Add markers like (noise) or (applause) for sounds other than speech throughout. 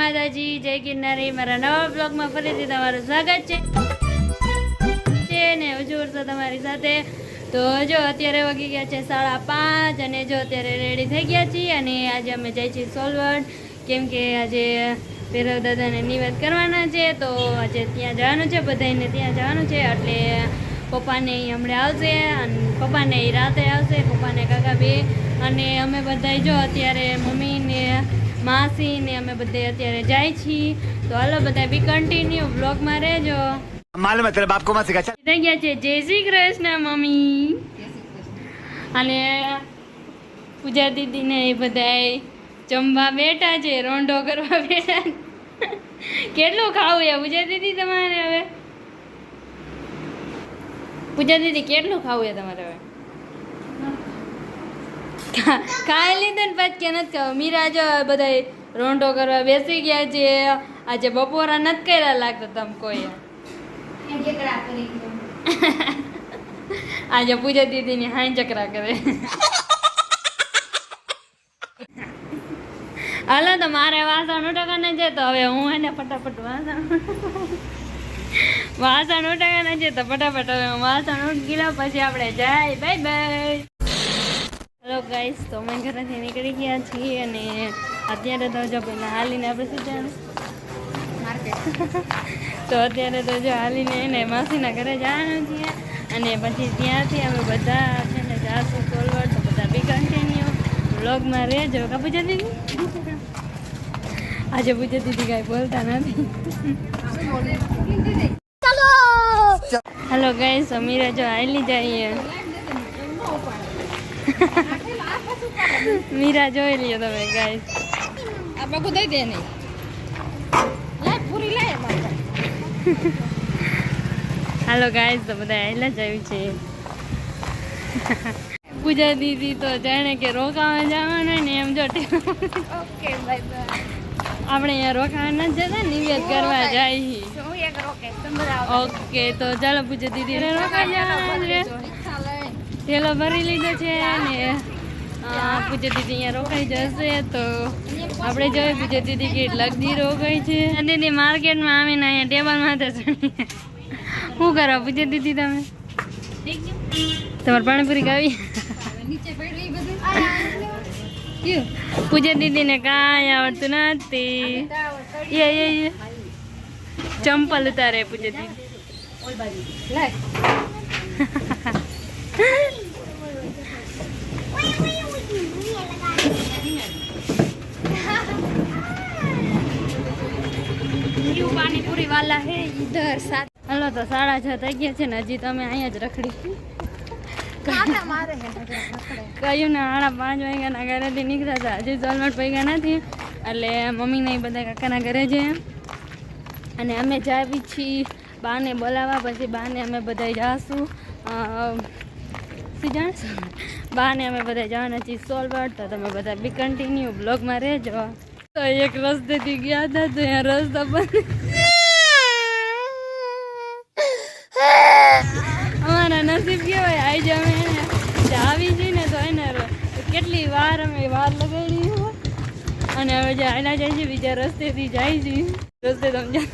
માતાજી, જય ગિરનારી. મારા નવા બ્લોગમાં ફરીથી તમારું સ્વાગત છે. ને હજુ વર્ષો તમારી સાથે. તો જો અત્યારે વાગી ગયા છે સાડા પાંચ અને જો અત્યારે રેડી થઈ ગયા છીએ અને આજે અમે જઈએ છીએ સોલવડ. કેમ કે આજે ભૈરવ દાદાને નિવેદ કરવાના છે, તો આજે ત્યાં જવાનું છે બધાને ત્યાં જવાનું છે. એટલે પપ્પાને હમણાં આવશે અને પપ્પાને રાતે આવશે, પપ્પાને કાકા બે. અને અમે બધા જો અત્યારે મમ્મી ને માસી ને અમે બધે અત્યારે જાય છીએ. તો હાલો બધા બી કન્ટિન્યુ બ્લોગમાં રહેજો. માલુમ તારા બાપ કોમાં શીખા છે ગયા છે. જય શ્રી કૃષ્ણ મમ્મી. અને પૂજા દીદીને એ બધા જમવા બેઠા છે રોંડો કરવા બેઠા કેટલું ખાવું એ પૂજા દીદી તમારે હવે? પૂજા દીદી કેટલું ખાવું એ તમારે હવે? ખાઈ લીધું ને પછી કે નથી ખાવું. મીરા જો બધા રોંઢો કરવા બેસી ગયા છે. આજે બપોરા નથી કર્યા લાગતા તમે કોઈ (laughs) આજે પૂજા દીદીની હાઈ ચકરા કરે. (laughs) હાલો તો મારે વાસણ ઉટકવાના છે તો હવે હું એને ફટાફટ વાસણ (laughs) વાસણ ઉટકવાના છે તો ફટાફટ હવે હું વાસણ ઉટકી લઉં પછી આપણે જાય બાય બાય હેલો ગાઈસ તો અમે ઘરેથી નીકળી ગયા છીએ અને અત્યારે તો જો પહેલાં હાલીને આપણે શું જવાનું તો અત્યારે તો જો હાલીને એને માસીના ઘરે જવાનું છીએ અને પછી ત્યાંથી અમે બધા છે ને જાશું સોલવડ તો બધા બી કન્ટિન્યુ વ્લોગમાં રહેજો કા પૂજા દીદી આજે પૂજા દીદી કાંઈ બોલતા નથી હેલો ગાઈસ અમીરા જો હાલી જઈએ મીરા જોઈ લ્યો તમે ગાઈસ આ બગુ દઈ દે નહીં. લાય પૂરી લાય હાલો ગાઈસ તો બધા આયલા જ આવ્યું છે. પૂજા દીદી તો જાણે કે રોકાવા જવાનું હોય ને એમ જો ઓકે બાય બાય આપણે અહીંયા રોકાવા નથી જતા નિવેદ કરવા જાય. ઓકે તો ચાલો પૂજા દીદી રોકાઈ જવાનું થેલો ભરી લીધો છે અને પૂજા દીદી અહીંયા રોકાઈ જશે તો આપણે જોઈએ પૂજા દીદી કેટલાક દી રોકાઈ છે. અને દીદી માર્કેટમાં આવીને અહીંયા ટેબલમાં તો શું કરો પૂજા દીદી તમે? તમારે પાણીપુરી ખાવી? પૂજા દીદીને કાંઈ આવડતું નથી. એ એ એ. ચંપલ ઉતારે પૂજા દીદી. પાણીપુરી વાલા હે ઇધર સાત હલો તો સાડા છ થઈ ગયા છે ને હજી તમે અહીંયા જ રખડી. કયું મારે ને સાડા પાંચ વાગ્યાના ઘરેથી નીકળ્યા હતા. હજી ઝોલમટ પૈગા નથી. એટલે મમ્મીને એ બધા કાકાના ઘરે છે. અને અમે જાવી છીએ બાને બોલાવવા પછી બાને અમે બધા જાશું. શું જાણશો? બાને અમે બધા જવાના છીએ સોલવડ. તો તમે બધા બી કન્ટિન્યુ બ્લોગમાં રહેજો. તો એક રસ્તેથી ગયા હતા તો અહીંયા રસ્તો બંધ અમારા નસીબ કેવાય આજ અમે એને આવી જઈએ ને તો એને કેટલી વાર અમે વાર લગાડી અને હવે જે આયલા જાય છે, બીજા રસ્તેથી જાય છે. રસ્તે સમજા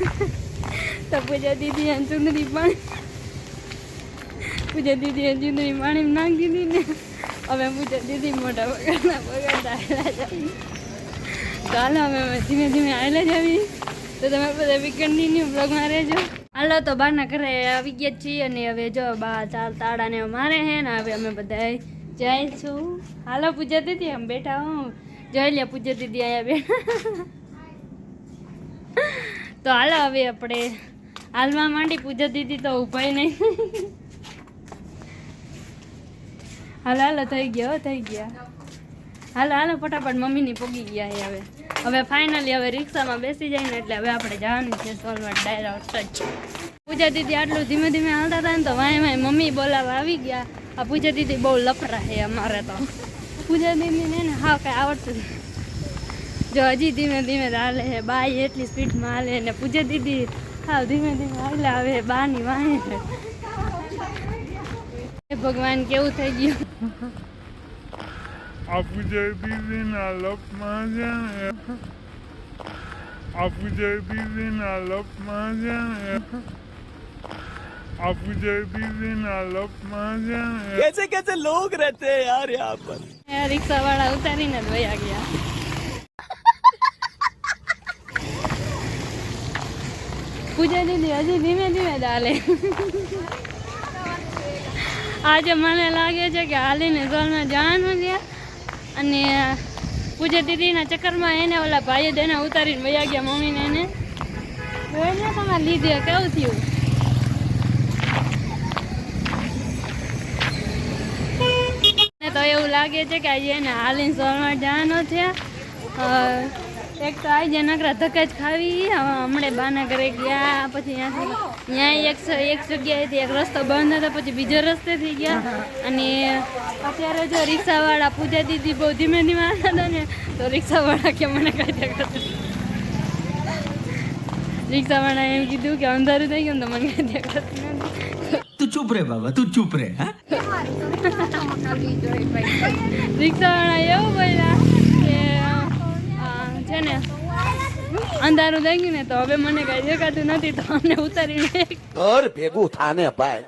તો પૂજા દીદી અને ચુંદડી પણ પૂજા દીદી અને ચુંદડી પાણી નાખી દીધી ને. હવે પૂજા દીદી મોટા પગારના બગાડતા આવેલા જાય હાલો અમે ધીમે ધીમે આવેલા જ આવી તો તમે બધા બી કન્ટિન્યુ બ્લોગમાં રહેજો. હાલો તો બાના ઘરે આવી ગયા છીએ અને હવે જો બા ચાલ તાળાને મારે હે ને હવે અમે બધા જઈશું હાલો પૂજા દીદી, આમ બેઠા હું. જોઈ લે પૂજા દીદી અહીંયા બેઠા તો હાલો હવે આપણે હાલમાં માંડી પૂજા દીદી તો ઉભાઈ નહીં. હાલો હાલો, થઈ ગયા થઈ ગયા. હાલો હાલો, ફટાફટ મમ્મીની પગી ગયા હવે. હવે ફાઇનલી હવે રિક્ષામાં બેસી જાય ને એટલે હવે આપણે જવાનું છે સોલવડ ડાયરેક્ટ જ. પૂજા દીદી આટલું ધીમે ધીમે હાલતા હતા ને તો વાય વાય મમ્મી બોલાવા આવી ગયા. આ પૂજા દીદી બહુ લફરા છે અમારે તો. પૂજા દીદીને ને હા કાંઈ આવડતું. જો હજી ધીમે ધીમે હાલે છે. બાઈ એટલી સ્પીડમાં હાલે ને પૂજા દીદી હા ધીમે ધીમે હાલે હવે બાની વાય ભગવાન કેવું થઈ ગયું? આપું જય દીદીના લપમાં છે ને આપુજય દીદીના લપમાં છે ને આપુજય દીદીના લપમાં છે ને कैसे कैसे लोग रहते हैं यार यहाँ पर રિક્ષા વાળા ઉતારીને જ વયા ગયા પૂજા દીદી હજી ધીમે ધીમે જ હાલે આજે મને લાગે છે કે હાલીને સોલમાં જવાનું છે અને પૂજા દીદીના ચક્કરમાં એને ઓલા ભાઈએ દેના ઉતારીને વયા ગયા મમ્મીને એને. જોઈને તમારે લીધે કેવું થયું? તો એવું લાગે છે કે આજે એને હાલીને સોલમાં જવાનો છે. એક તો આવી જાય નકરા ધક્કા જ ખાવી. હમણે બાના ઘરે ગયા પછી ત્યાં એક એક જગ્યાએથી એક રસ્તો બંધ હતો પછી બીજા રસ્તેથી ગયા. અને અત્યારે જો રિક્ષાવાળા પૂજા દીદી બહુ ધીમે ધીમે આવતા હતા ને તો રિક્ષાવાળા કે મને કાઢ્યા કરતા રિક્ષાવાળા એમ કીધું કે અંધારું થઈ ગયું તો મને કાઢ્યા કરતા તું ચૂપ રે બાબા તું ચૂપ રે હા? રિક્ષાવાળા એવું બોલ્યા છે ને, અંધારું થઈ ને તો હવે મને કઈ દેખાતું નથી, તો અમને ઉતારીને ઘર ભેગું થાને ભાઈ.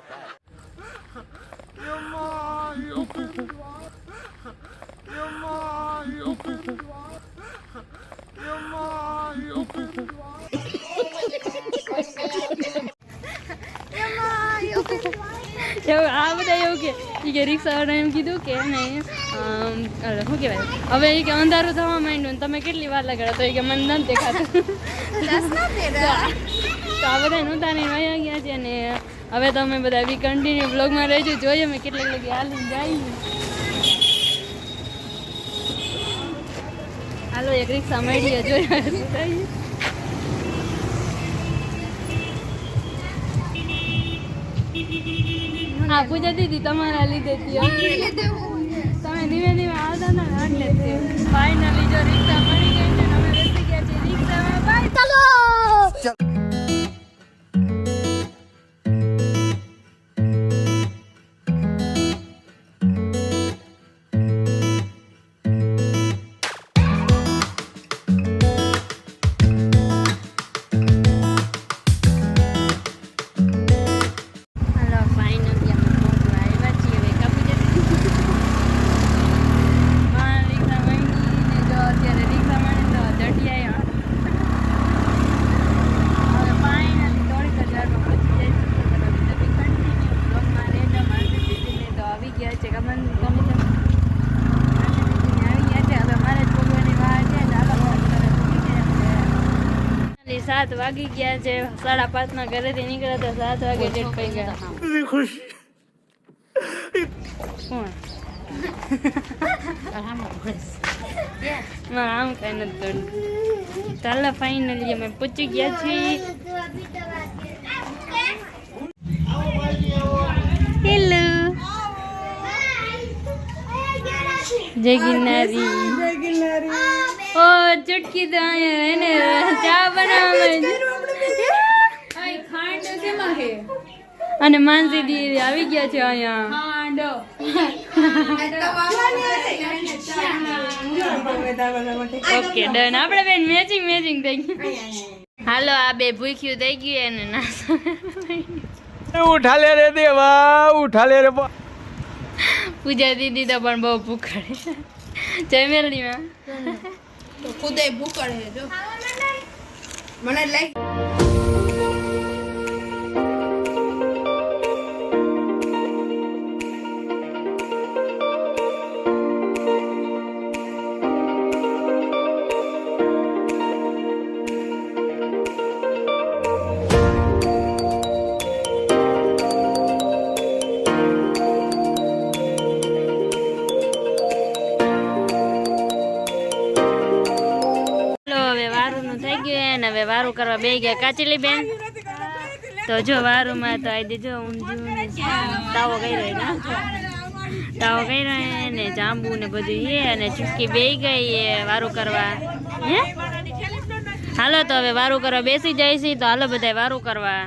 એવું આ બધા એવું કે કે રિક્ષાવાળા એમ કીધું કે નહીં શું કહેવાય? હવે એ કે અંધારું થવા માંડ્યું ને તમે કેટલી વાર લગાડો? તો એ કે મને નથી દેખાતું. તો આ બધા ઉતારીને વયા ગયા છે ને હવે તમે બધા બી કન્ટિન્યુ બ્લોગમાં રહેજો જોઈએ. અમે કેટલીક લગી હાલીને જાય હાલો એક રિક્ષા મળીએ જોઈએ. હા પૂજા દીદી તમારા લીધે તમે ધીમે ધીમે આવતા ને એટલે ફાઇનલી જો રિક્ષા મળી ગઈ છે અમે બેસી ગયા છીએ. રિક્ષામાં સાત વાગી ગયા છે. સાડા પાંચના ઘરેથી નીકળ્યા તો સાત વાગે લેટ પડી ગયા. કોણ? ના આમ કઈ નથી ચાલો ફાઇનલી અમે પહોંચી ગયા છીએ. હેલો જય ગિરનારી. ચટકી તો એને ચા બનાવવા અને માનસી દીદી આવી ગયા છે અહીંયા. Okay done. આપણે બેન મેચિંગ મેચિંગ થઈ ગયું. હાલો આ બે ભૂખ્યું થઈ ગયું એને નાસ્તો ઉઠાલે રે દેવા ઉઠાલે રે પૂજા દીદી તો પણ બહુ ભૂખ જય મેરણીમાં તો ખુદે ભૂકળ હે જો. મને લાઈક હવે વારું કરવા બે ગયા. કાચીલી બેન તો જો વારુંમાં તો આવી દેજો તાવો કર્યો ને તાવો કર્યો ને જાંબુ ને બધું એ અને ચૂટકી બે ગઈ એ વારું કરવા. હે? હાલો તો હવે વારું કરવા બેસી જાય છે તો હાલો બધા વારું કરવા.